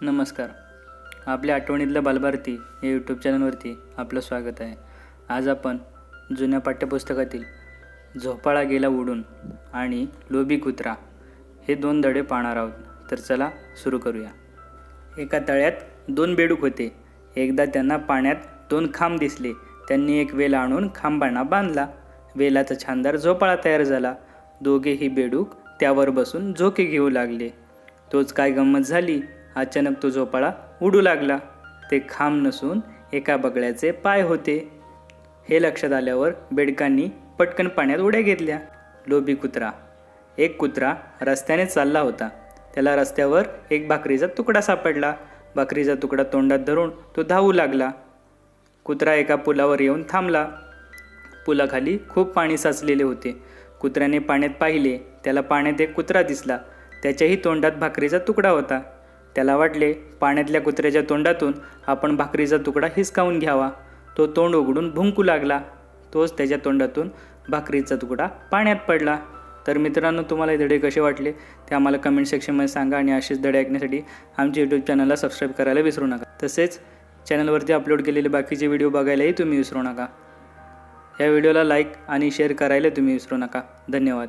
नमस्कार. आपल्या आठवणीतलं बालभारती या यूट्यूब चॅनलवरती आपलं स्वागत आहे. आज आपण जुन्या पाठ्यपुस्तकातील झोपाळा गेला उडून आणि लोबी कुत्रा हे दोन धडे पाहणार आहोत. तर चला सुरू करूया. एका तळ्यात दोन बेडूक होते. एकदा त्यांना पाण्यात दोन खांब दिसले. त्यांनी एक वेल आणून खांबांना बांधला. वेलाचा छानदार झोपाळा तयार झाला. दोघेही बेडूक त्यावर बसून झोके घेऊ लागले. तोच काय गंमत झाली? अचानक तो झोपाळा उडू लागला. ते खांब नसून एका बगळ्याचे पाय होते. हे लक्षात आल्यावर बेडकांनी पटकन पाण्यात उड्या घेतल्या. लोभी कुत्रा. एक कुत्रा रस्त्याने चालला होता. त्याला रस्त्यावर एक भाकरीचा तुकडा सापडला. भाकरीचा तुकडा तोंडात धरून तो धावू लागला. कुत्रा एका पुलावर येऊन थांबला. पुलाखाली खूप पाणी साचलेले होते. कुत्र्याने पाण्यात पाहिले. त्याला पाण्यात एक कुत्रा दिसला. त्याच्याही तोंडात भाकरीचा तुकडा होता. त्याला वाटले पाण्यातल्या कुत्र्याच्या तोंडातून आपण भाकरीचा तुकडा हिसकावून घ्यावा. तो तोंड उघडून भुंकू लागला. तोच त्याच्या तोंडातून भाकरीचा तुकडा पाण्यात पडला. तर मित्रांनो तुम्हाला हे धडे कसे वाटले ते आम्हाला कमेंट सेक्शनमध्ये सांगा आणि असेच धडे ऐकण्यासाठी आमच्या यूट्यूब चॅनलला सबस्क्राईब करायला विसरू नका. तसेच चॅनलवरती अपलोड केलेले बाकीचे व्हिडिओ बघायलाही तुम्ही विसरू नका. या व्हिडिओला लाईक आणि शेअर करायला तुम्ही विसरू नका. धन्यवाद.